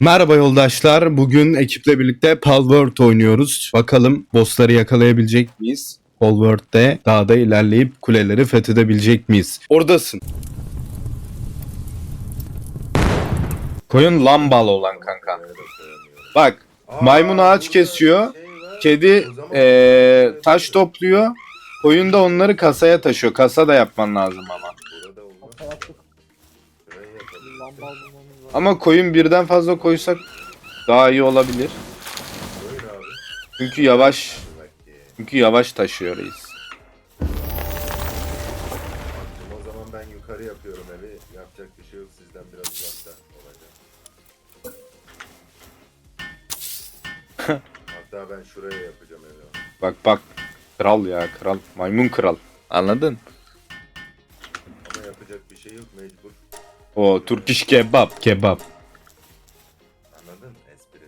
Merhaba yoldaşlar. Bugün ekiple birlikte Palworld oynuyoruz. Bakalım bossları yakalayabilecek miyiz? Palworld'de dağda ilerleyip kuleleri fethedebilecek miyiz? Oradasın. Koyun lambal olan kanka. Bak maymun ağaç kesiyor. Kedi eee, taş topluyor. Koyun da onları kasaya taşıyor. Kasa da yapman lazım ama. Ama koyun birden fazla koysak daha iyi olabilir. Çünkü yavaş çünkü yavaş taşıyor reis. O zaman ben yukarı yapıyorum evi. Yapacak bir şey yok sizden biraz uzakta olacak. Hatta ben şuraya yapacağım evi. Bak bak kral ya kral maymun kral anladın? Ama yapacak bir şey yok mecbur. O Turk iş kebap kebap. Anladın? Espri.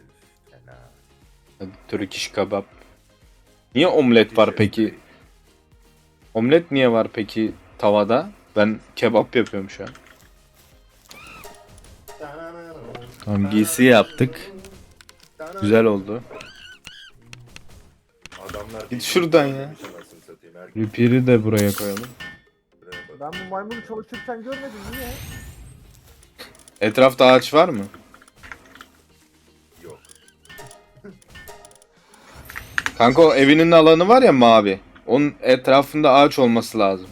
Fena. Türk iş kebap. Niye omlet var peki? Omlet niye var peki tavada? Ben kebap yapıyorum şu an. Tamam giysi yaptık. Güzel oldu. Adamlar Git şuradan ya. Anasını satayım. Herkes Reaper'i de buraya koyalım. buraya bak. Ben bu maymunu çalışırken görmedim niye? Etrafta ağaç var mı? Yok. Kanka o evinin alanı var ya mavi. Onun etrafında ağaç olması lazım.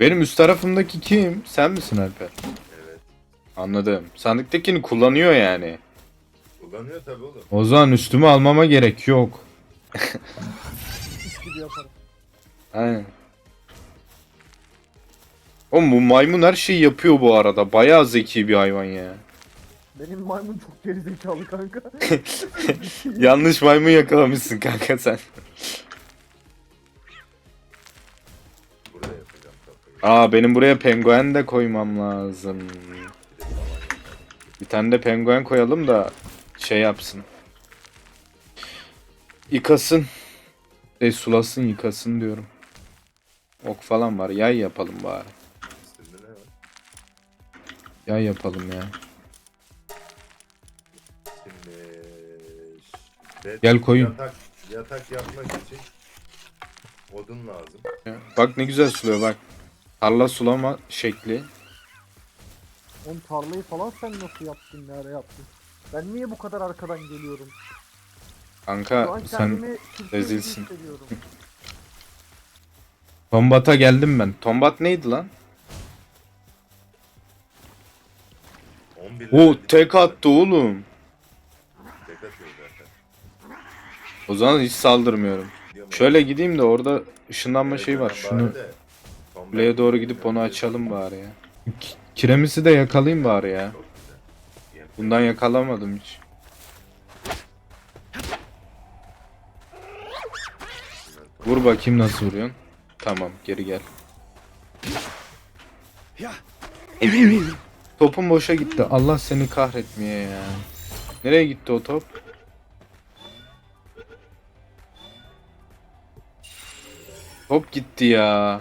Benim üst tarafımdaki kim? Sen misin Alper? Evet. Anladım. Sandıktakini kullanıyor yani. Kullanıyor tabi oğlum. O zaman üstümü almama gerek yok. Aynen. Oğlum bu maymun her şeyi yapıyor bu arada. Bayağı zeki bir hayvan ya. Benim maymun çok gerizekalı kanka. Yanlış maymun yakalamışsın kanka sen. Aa benim buraya penguen de koymam lazım. Bir tane de penguen koyalım da şey yapsın. Yıkasın. Şey sulasın yıkasın diyorum. Ok falan var. Yay yapalım bari. Yay yapalım ya. Şimdi... Bed- Gel koyun. Yatak, yatak yapmak için odun lazım. Bak ne güzel suluyor bak. Tarla sulama şekli. Oğlum tarlayı falan sen nasıl yaptın, ne ara yaptın? Ben niye bu kadar arkadan geliyorum? Şu an Kanka sen kendimi Türkiye gibi rezilsin. hissediyorum. Tombat'a geldim ben. Tombat neydi lan? 11 O tek attı oğlum. Tek atıyor zaten. O zaman hiç saldırmıyorum. Şöyle gideyim de orada ışınlanma Evet, şey var. bari Şunu de combat kuleye doğru gidip onu açalım bari ya. K- Kiremisi de yakalayayım bari ya. Çok güzel. Bundan yakalamadım hiç. Vur bakayım nasıl vuruyorsun. Tamam geri gel. Topun boşa gitti. Allah seni kahretmeye ya. Nereye gitti o top? Top gitti ya.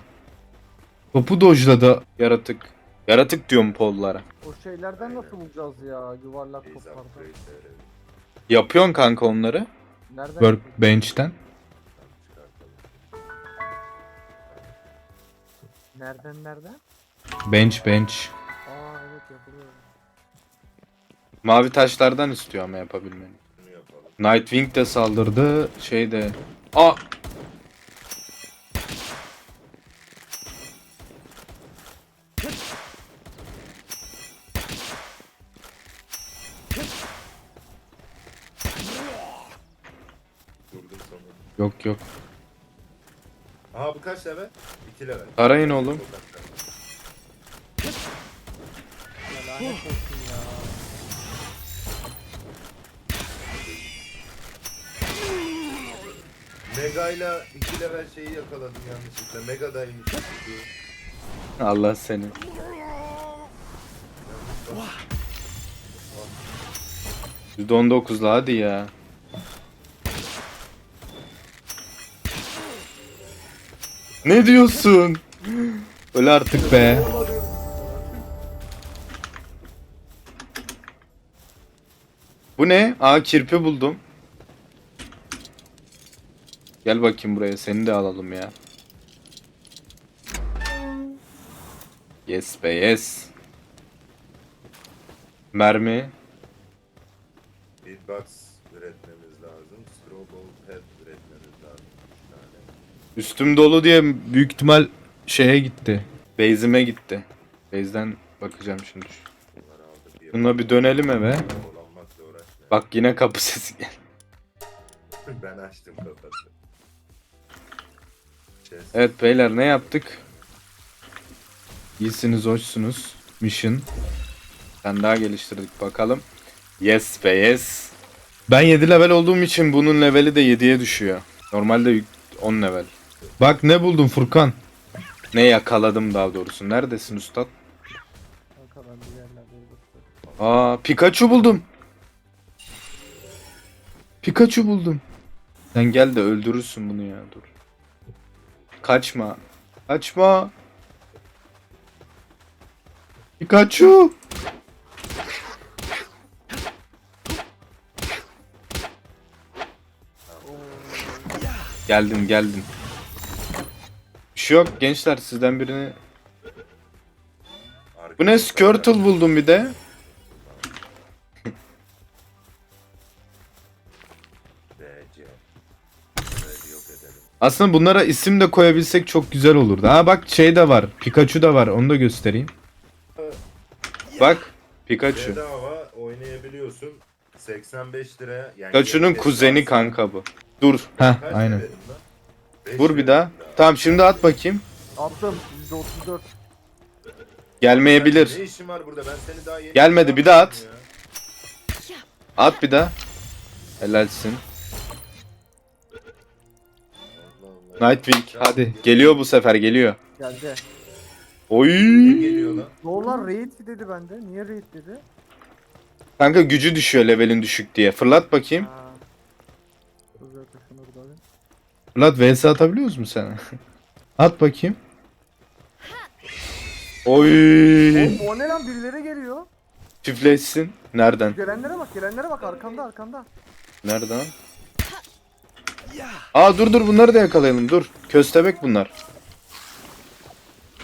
Topu dojladı yaratık. Yaratık diyorum pollara. O şeylerden nasıl bulacağız ya yuvarlak toplardan? Yapıyorsun kanka onları. Nereden? Workbench'ten. Nereden nereden? Bench bench. Evet yapılıyor. Mavi taşlardan istiyor ama yapabilmeni. Nightwing de saldırdı. Şey de. Aa! Durdum. Yok yok. Aha bu kaç level? 2 level. Arayın oğlum. Ya lanet olsun ya. Mega ile 2 level şeyi yakaladım yanlışlıkla. Mega daymış. Allah seni. %19'la hadi ya. Ne diyorsun? Öyle artık be. Bu ne? Aa kirpi buldum. Gel bakayım buraya seni de alalım ya. Yes be yes. Mermi. Beatbox üretmemiz lazım. Strawball pet üretmemiz lazım. Tane. Üstüm dolu diye büyük ihtimal şeye gitti. Base'ime gitti. Base'den bakacağım şimdi. Bunları aldık. Bir Bununla bir dönelim eve. Uğraşma. Bak yine kapı sesi geldi. ben açtım. Chest. Evet beyler ne yaptık? İyisiniz, hoşsunuz. Mission. Sen daha geliştirdik bakalım. Yes be yes. Ben 7 level olduğum için bunun leveli de 7'ye düşüyor. Normalde yük- 10 level. Bak ne buldum Furkan. Ne yakaladım daha doğrusu. Neredesin ustad? Aa Pikachu buldum. Pikachu buldum. Sen gel de öldürürsün bunu ya dur. Kaçma. Kaçma. Pikachu. Geldim geldim. Bir şey yok gençler sizden birini. Bu ne Squirtle buldum bir de. Aslında bunlara isim de koyabilsek çok güzel olurdu. Ha bak şey de var. Pikachu da var. Onu da göstereyim. Bak. Pikachu. Bedava oynayabiliyorsun. 85 liraya. Yani Pikachu'nun 25 kuzeni varsa- kanka bu. Dur. Heh Kaç aynen. verelim lan? Beş Vur bir verelim daha. Tamam şimdi at bakayım. Attım. %34. Gelmeyebilir. Ne işin var burada? Ben seni daha yeni Gelmedi, bir daha at. Ya. At bir daha. Helalsin. Nightwing hadi. Geliyor bu sefer geliyor. Geldi. Oy. Ne geliyor lan? Doğular raid dedi bende. Niye raid dedi? Kanka gücü düşüyor levelin düşük diye. Fırlat bakayım. Ha. Şunu. Fırlat vs atabiliyoruz mu sana? At bakayım. Oy. Oğlum o ne lan birileri geliyor. Çiftleşsin. Nereden? Gelenlere bak gelenlere bak arkanda arkanda. Nereden? Aa dur dur bunları da yakalayalım dur. Köstebek bunlar.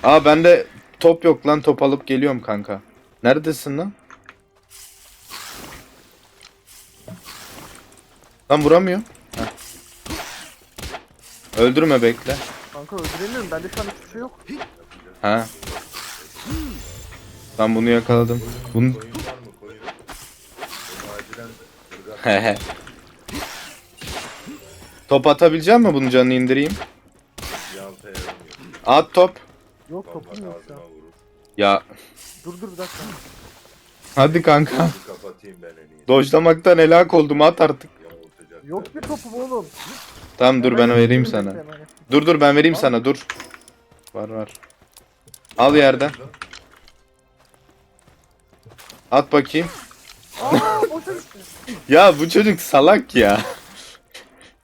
Aa bende top yok lan top alıp geliyorum kanka. Neredesin lan? Lan vuramıyor. Heh. Öldürme bekle. Kanka öldüremiyorum bende şu an hiçbir şey yok. Ha. Ben bunu yakaladım. Bunu Hehe. Top atabilecek mi bunun canını indireyim? At top. Yok Vallahi topum yok şu an. ağzıma vurur. Ya Dur dur bir dakika. hadi kanka. Bir kapatayım ben en iyisi. Dojlamaktan helak oldum at artık. Yamultacak. Yok bir topum oğlum. Tamam dur ben Hemen vereyim sana. hemen. Dur dur ben vereyim sana dur. Var var. Al yerden. At bakayım. Aa boşa. Ya bu çocuk salak ya.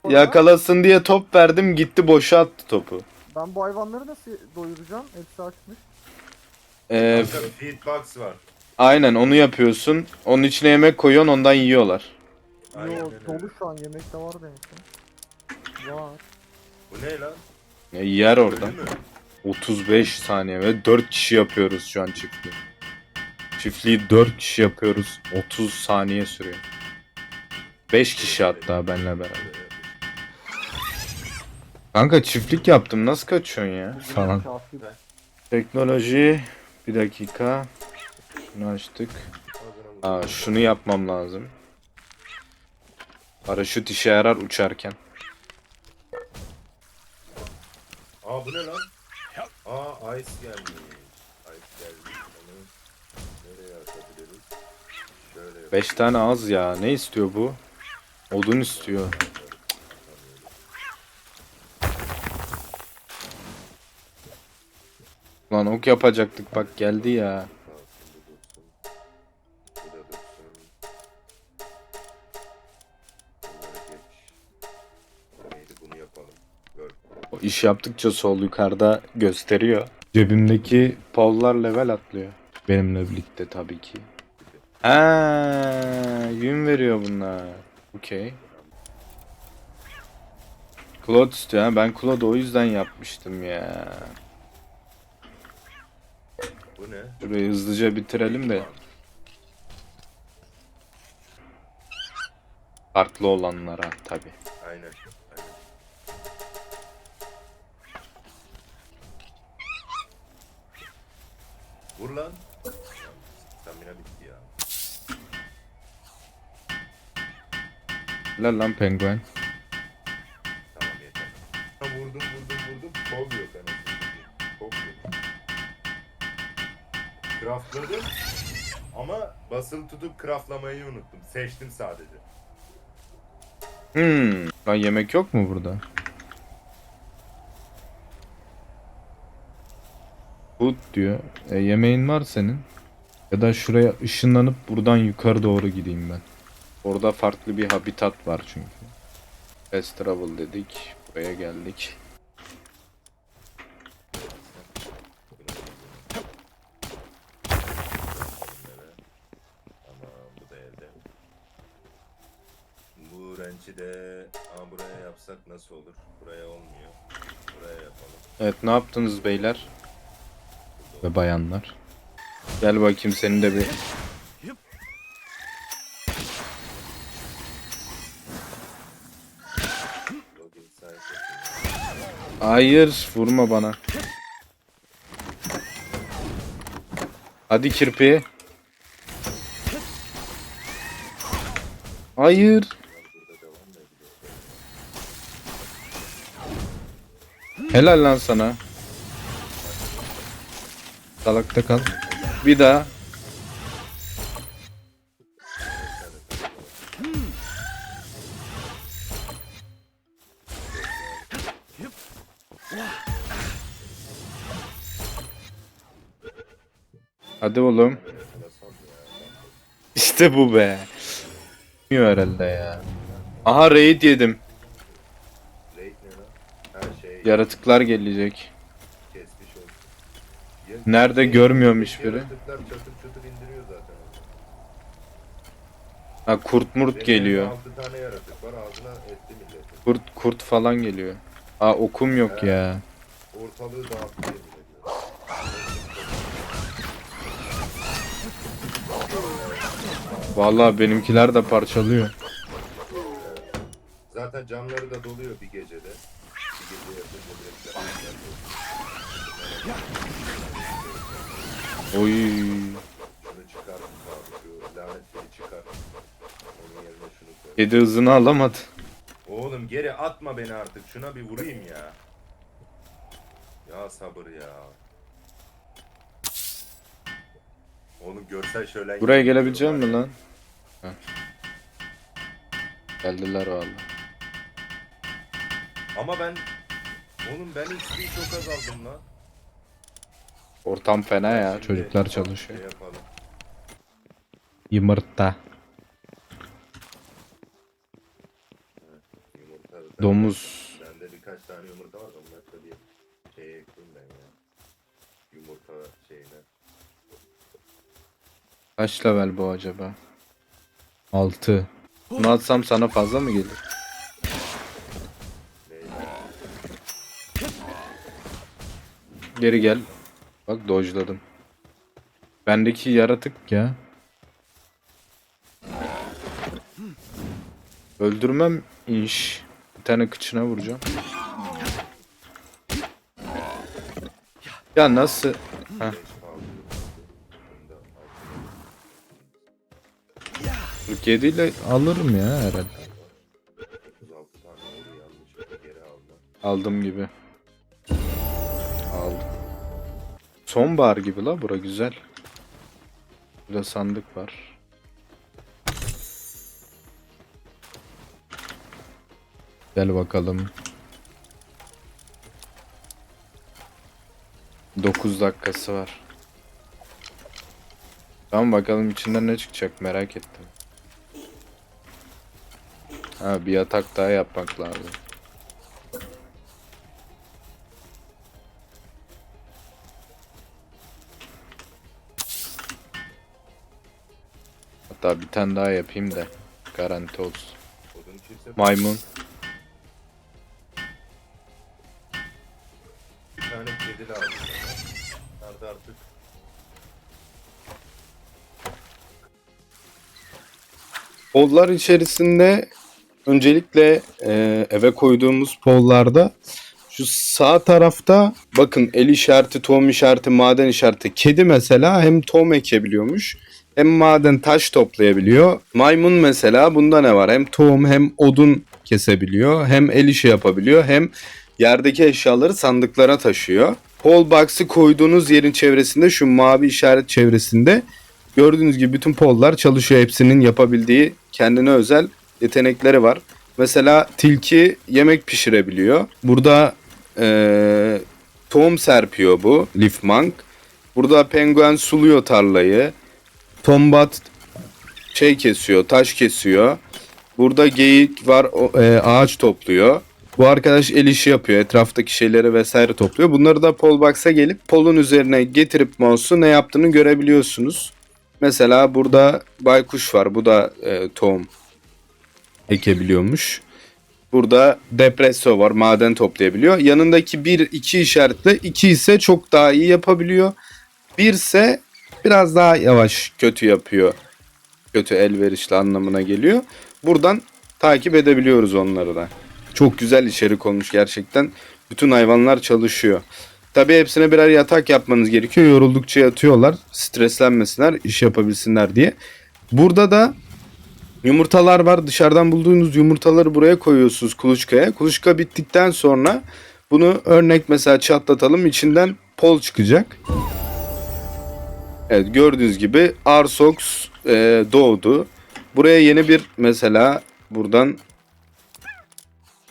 Yakalasın diye top verdim gitti boşa attı topu. Ben bu hayvanları nasıl doyuracağım? Hepsi açmış. Ee, Kanka feedbox var. aynen onu yapıyorsun. Onun içine yemek koyuyorsun ondan yiyorlar. Aynen Yo öyle. dolu şu an yemek de var demek ki. Var. Bu ne lan? Ya yer orada. Ölü mü? 35 saniye ve 4 kişi yapıyoruz şu an çiftliği. Çiftliği 4 kişi yapıyoruz. 30 saniye sürüyor. 5 kişi hatta benle beraber. Kanka çiftlik yaptım nasıl kaçıyorsun ya? Falan. Teknoloji. Bir dakika. Şunu açtık. Aa şunu yapmam lazım. Paraşüt işe yarar uçarken. Aa bu ne lan? Aa ice gelmiş. Ice gelmiş. Onu nereye atabiliriz? Şöyle. 5 tane az ya. Ne istiyor bu? Odun istiyor. Lan ok yapacaktık bak geldi ya. O iş yaptıkça sol yukarıda gösteriyor. Cebimdeki pollar level atlıyor. Benimle birlikte tabii ki. Ha, yün veriyor bunlar. Okey. Claude istiyor. Ben Claude o yüzden yapmıştım ya. Ne? Şurayı hızlıca bitirelim de. Farklı olanlara tabi. Aynen. Aynen. Vur lan. Stamina bitti ya. Lan lan penguen. Ama basılı tutup craftlamayı unuttum. Seçtim sadece. Hmm. Lan yemek yok mu burada? Food diyor. E, yemeğin var senin. Ya da şuraya ışınlanıp buradan yukarı doğru gideyim ben. Orada farklı bir habitat var çünkü. Fast travel dedik. Buraya geldik. Tamam bu da elde. Rençi de Aa, buraya yapsak nasıl olur? Buraya olmuyor. Buraya yapalım. Evet ne yaptınız beyler ve bayanlar? Gel bakayım senin de bir. Hayır vurma bana. Hadi kirpi. Hayır. Helal lan sana. Salakta kal. Bir daha. Hadi oğlum. İşte bu be. Bilmiyor herhalde ya. Aha raid yedim. Raid ne lan? Her şey Yaratıklar gelecek. Nerede görmüyormuş biri. Yaratıklar çatır çatır indiriyor zaten. Ha kurt murt geliyor. 6 tane yaratık var ağzına etti milleti. Kurt kurt falan geliyor. Aa okum yok ya. Ortalığı. Vallahi benimkiler de parçalıyor. Zaten camları da doluyor bir gecede. Oy. Kedi hızını alamadı. Oğlum geri atma beni artık. Şuna bir vurayım ya. Ya sabır ya. Oğlum görsel şölen Buraya duruyorlar mi lan? Heh. Geldiler vallahi. Ama ben Oğlum ben XP'yi çok azaldım lan. Ortam fena ya. Şimdi Çocuklar şey çalışıyor. yapalım. Yumurta. Yumurta. Domuz. Bende birkaç tane yumurta var da onları da bir şeye ekleyeyim ben ya. Yumurta şeyine. Kaç level bu acaba? 6. Bunu atsam sana fazla mı gelir? Geri gel. Bak dodge'ladım. Bendeki yaratık ya. Öldürmem inş. Bir tane kıçına vuracağım. Ya nasıl? Heh. Beş kaldı. Bunda altı 47 ile alırım ya herhalde. 36 tane oldu yanlışlıkla geri aldım. Aldım gibi. Sonbahar gibi la bura güzel. Burada sandık var. Gel bakalım. 9 dakikası var. Tamam bakalım içinden ne çıkacak merak ettim. Ha bir yatak daha yapmak lazım. Hatta bir tane daha yapayım da. Garanti olsun. Maymun. bir tane kedi lazım. Nerede artık? Pollar içerisinde öncelikle e, eve koyduğumuz pollarda şu sağ tarafta bakın el işareti, tohum işareti, maden işareti. Kedi mesela hem tohum ekebiliyormuş hem maden taş toplayabiliyor. Maymun mesela bunda ne var? Hem tohum hem odun kesebiliyor. Hem el işi yapabiliyor. Hem yerdeki eşyaları sandıklara taşıyor. Pol box'ı koyduğunuz yerin çevresinde şu mavi işaret çevresinde Gördüğünüz gibi bütün pollar çalışıyor. Hepsinin yapabildiği kendine özel yetenekleri var. Mesela tilki yemek pişirebiliyor. Burada eee tohum serpiyor bu Leaf Monk. Burada penguen suluyor tarlayı. Tombat şey kesiyor, taş kesiyor. Burada geyik var, o- e, ağaç topluyor. Bu arkadaş el işi yapıyor. Etraftaki şeyleri vesaire topluyor. Bunları da pol box'a gelip polun üzerine getirip mouse'u ne yaptığını görebiliyorsunuz. Mesela burada baykuş var. Bu da e, tohum ekebiliyormuş. Burada depresso var. Maden toplayabiliyor. Yanındaki 1 2 işaretle 2 ise çok daha iyi yapabiliyor. 1 ise biraz daha yavaş kötü yapıyor. Kötü elverişli anlamına geliyor. Buradan takip edebiliyoruz onları da. Çok güzel içerik olmuş gerçekten. Bütün hayvanlar çalışıyor. Tabii hepsine birer yatak yapmanız gerekiyor. Yoruldukça yatıyorlar. Streslenmesinler, iş yapabilsinler diye. Burada da yumurtalar var. Dışarıdan bulduğunuz yumurtaları buraya koyuyorsunuz kuluçkaya. Kuluçka bittikten sonra bunu örnek mesela çatlatalım. içinden pol çıkacak. Evet gördüğünüz gibi Arsox e, doğdu. Buraya yeni bir mesela buradan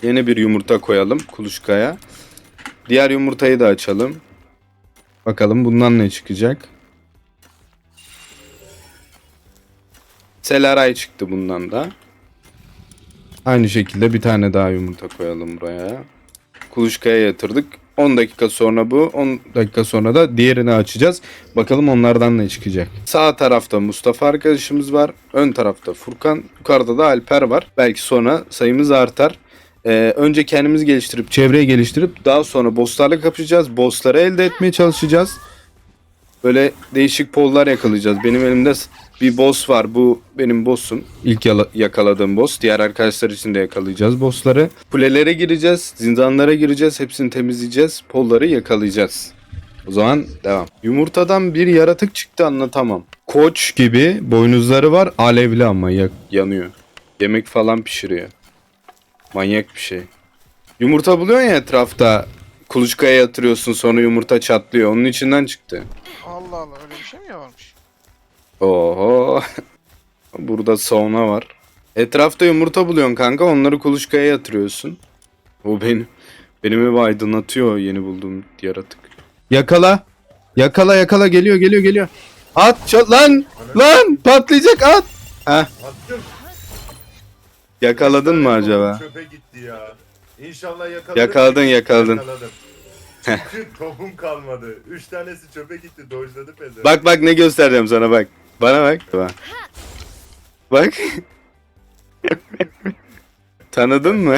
yeni bir yumurta koyalım kuluçkaya. Diğer yumurtayı da açalım. Bakalım bundan ne çıkacak. Selaray çıktı bundan da. Aynı şekilde bir tane daha yumurta koyalım buraya. Kuluçkaya yatırdık. 10 dakika sonra bu, 10 dakika sonra da diğerini açacağız. Bakalım onlardan ne çıkacak. Sağ tarafta Mustafa arkadaşımız var. Ön tarafta Furkan. Yukarıda da Alper var. Belki sonra sayımız artar. Ee, önce kendimizi geliştirip çevreyi geliştirip daha sonra bosslarla kapışacağız. Bossları elde etmeye çalışacağız. Böyle değişik pollar yakalayacağız. Benim elimde bir boss var. Bu benim boss'um. İlk yala- yakaladığım boss. Diğer arkadaşlar için de yakalayacağız bossları. Kulelere gireceğiz. Zindanlara gireceğiz. Hepsini temizleyeceğiz. Polları yakalayacağız. O zaman devam. Yumurtadan bir yaratık çıktı anlatamam. Koç gibi boynuzları var. Alevli ama yak- yanıyor. Yemek falan pişiriyor. Manyak bir şey. Yumurta buluyorsun ya etrafta. Kuluçkaya yatırıyorsun sonra yumurta çatlıyor. Onun içinden çıktı. Allah Allah öyle bir şey mi varmış? Oho. Burada sauna var. Etrafta yumurta buluyorsun kanka. Onları kuluçkaya yatırıyorsun. O benim. Benim evi aydınlatıyor yeni bulduğum yaratık. Yakala. Yakala yakala geliyor geliyor geliyor. At çat lan. Lan patlayacak at. Heh Attım. yakaladın mı acaba? Çöpe gitti ya. İnşallah yakaladım. Yakaladın, yakaladın. Yakaladım. Çünkü tohum kalmadı. Üç tanesi çöpe gitti. Dojladı peze. Bak bak ne göstereceğim sana bak. Bana bak. Bak. Bak. Tanıdın mı?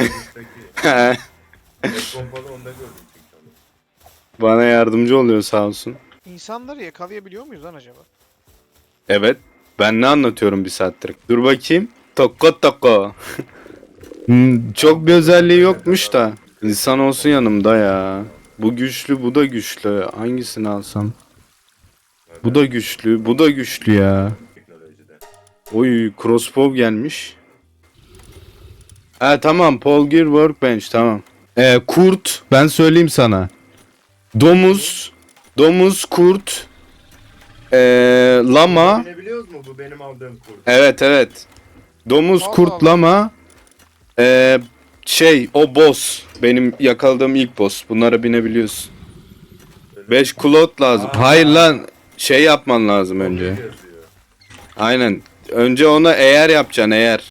Bana yardımcı oluyor sağ olsun. İnsanları yakalayabiliyor muyuz lan acaba? Evet. Ben ne anlatıyorum bir saattir. Dur bakayım. Toko toko. Hmm, Çok bir özelliği yokmuş da. İnsan olsun yanımda ya. Bu güçlü, bu da güçlü. Hangisini alsam? Bu da güçlü, bu da güçlü ya. Teknolojide. Oy, crossbow gelmiş. Ha tamam, Paul Gear Workbench tamam. Ee, kurt, ben söyleyeyim sana. Domuz, domuz, kurt, ee, lama. Binebiliyoruz mu bu benim aldığım kurt? Evet evet. Domuz, Allah kurt, Allah. lama. Ee, şey, o boss. Benim yakaladığım ilk boss. Bunlara binebiliyorsun. 5 kulot lazım. Aa. Hayır lan. Şey yapman lazım önce. Aynen. Önce ona eğer yapacaksın eğer.